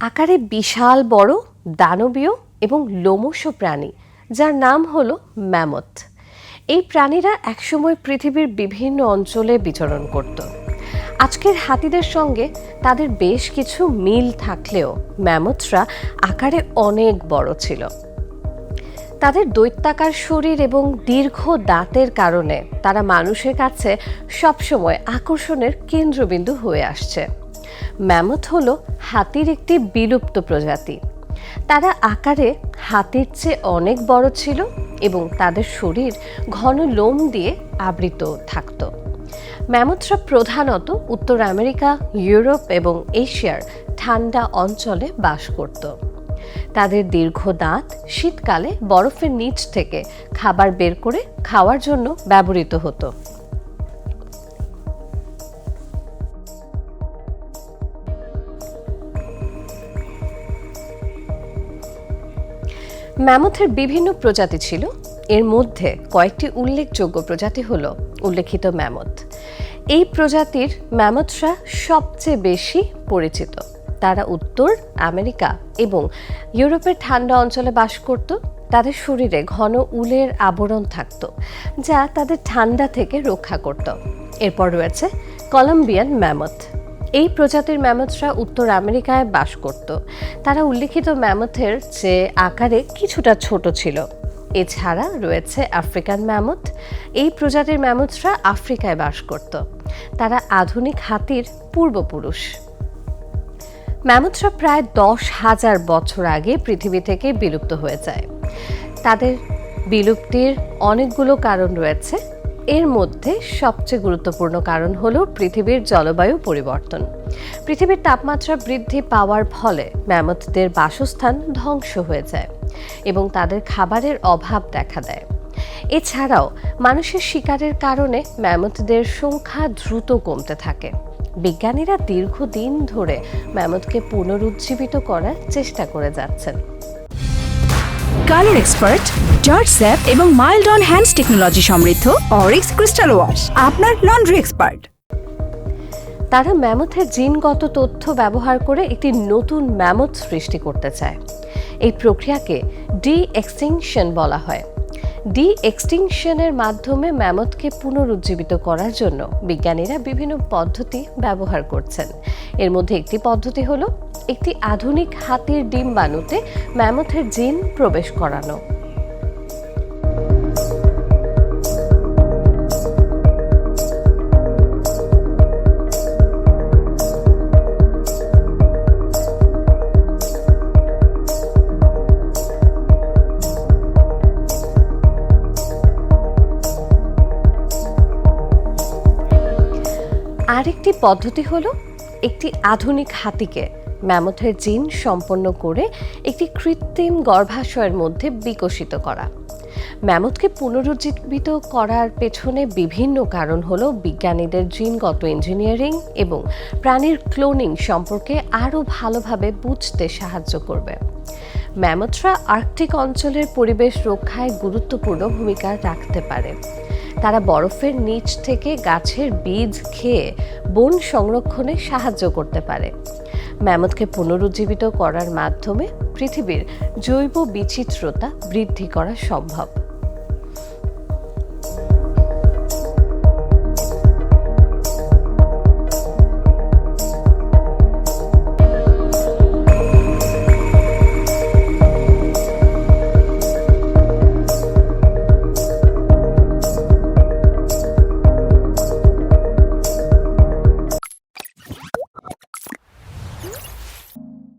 আকারে বিশাল বড়, দানবীয় এবং লোমশ প্রাণী, যার নাম হল ম্যামথ এই প্রাণীরা একসময় পৃথিবীর বিভিন্ন অঞ্চলে বিচরণ করত। আজকের হাতিদের সঙ্গে তাদের বেশ কিছু মিল থাকলেও ম্যামথরা আকারে অনেক বড় ছিল। তাদের দৈত্যাকার শরীর এবং দীর্ঘ দাঁতের কারণে তারা মানুষের কাছে সবসময় আকর্ষণের কেন্দ্রবিন্দু হয়ে আসছে। ম্যামথ হল হাতির একটি বিলুপ্ত প্রজাতি। তারা আকারে হাতির চেয়ে অনেক বড় ছিল এবং তাদের শরীর ঘন লোম দিয়ে আবৃত থাকত। ম্যামথরা প্রধানত উত্তর আমেরিকা, ইউরোপ এবং এশিয়ার ঠান্ডা অঞ্চলে বাস করত। তাদের দীর্ঘ দাঁত শীতকালে বরফের নিচ থেকে খাবার বের করে খাওয়ার জন্য ব্যবহৃত হতো। ম্যামথের বিভিন্ন প্রজাতি ছিল। এর মধ্যে কয়েকটি উল্লেখযোগ্য প্রজাতি হল উল্লেখিত ম্যামথ এই প্রজাতির ম্যামথরা সবচেয়ে বেশি পরিচিত। তারা উত্তর আমেরিকা এবং ইউরোপের ঠান্ডা অঞ্চলে বাস করত। তাদের শরীরে ঘন উলের আবরণ থাকত, যা তাদের ঠান্ডা থেকে রক্ষা করত। এরপর রয়েছে কলম্বিয়ান ম্যামথ এই প্রজাতির ম্যামথরা উত্তর আমেরিকায় বাস করত। তারা উল্লিখিত ম্যামথের চেয়ে আকারে কিছুটা ছোট ছিল। এছাড়া রয়েছে আফ্রিকান ম্যামথ এই প্রজাতির ম্যামথরা আফ্রিকায় বাস করত। তারা আধুনিক হাতির পূর্বপুরুষ। ম্যামথরা প্রায় দশ হাজার বছর আগে পৃথিবী থেকে বিলুপ্ত হয়ে যায়। তাদের বিলুপ্তির অনেকগুলো কারণ রয়েছে। এর মধ্যে সবচেয়ে গুরুত্বপূর্ণ কারণ হলো পৃথিবীর জলবায়ু পরিবর্তন। পৃথিবীর তাপমাত্রা বৃদ্ধি পাওয়ার ফলে ম্যামথদের বাসস্থান ধ্বংস হয়ে যায় এবং তাদের খাবারের অভাব দেখা দেয়। এছাড়াও মানুষের শিকারের কারণে ম্যামথদের সংখ্যা দ্রুত কমতে থাকে। বিজ্ঞানীরা দীর্ঘদিন ধরে ম্যামথকে পুনরুজ্জীবিত করার চেষ্টা করে যাচ্ছেন। কালার এক্সপার্ট, জর্জ স্যাপ এবং মাইল্ড অন হ্যান্ডস টেকনোলজি সমৃদ্ধ অরিক্স ক্রিস্টাল ওয়াশ, আপনার লন্ড্রি এক্সপার্ট। তারা ম্যামথের জিনগত তথ্য ব্যবহার করে একটি নতুন ম্যামথ সৃষ্টি করতে চায়। এই প্রক্রিয়াকে ডি এক্সটিংশন বলা হয়। ডি এক্সটিংশনের মাধ্যমে ম্যামথকে পুনরুজ্জীবিত করার জন্য বিজ্ঞানীরা বিভিন্ন পদ্ধতি ব্যবহার করছেন। এর মধ্যে একটি পদ্ধতি হলো একটি আধুনিক হাতির ডিম্বাণুতে ম্যামথের জিন প্রবেশ করানো। আরেকটি পদ্ধতি হলো একটি আধুনিক হাতিকে ম্যামথের জিন সম্পন্ন করে একটি কৃত্রিম গর্ভাশয়ের মধ্যে বিকশিত করা। ম্যামথকে পুনরুজ্জীবিত করার পেছনে বিভিন্ন কারণ হল বিজ্ঞানীদের জিনগত ইঞ্জিনিয়ারিং এবং প্রাণীর ক্লোনিং সম্পর্কে আরও ভালোভাবে বুঝতে সাহায্য করবে। ম্যামথরা আর্কটিক অঞ্চলের পরিবেশ রক্ষায় গুরুত্বপূর্ণ ভূমিকা রাখতে পারে। তারা বরফের নিচ থেকে গাছের বীজ খেয়ে বন সংরক্ষণে সাহায্য করতে পারে। ম্যামথকে পুনরুজ্জীবিত করার মাধ্যমে পৃথিবীর জৈব বিচিত্রতা বৃদ্ধি করা সম্ভব।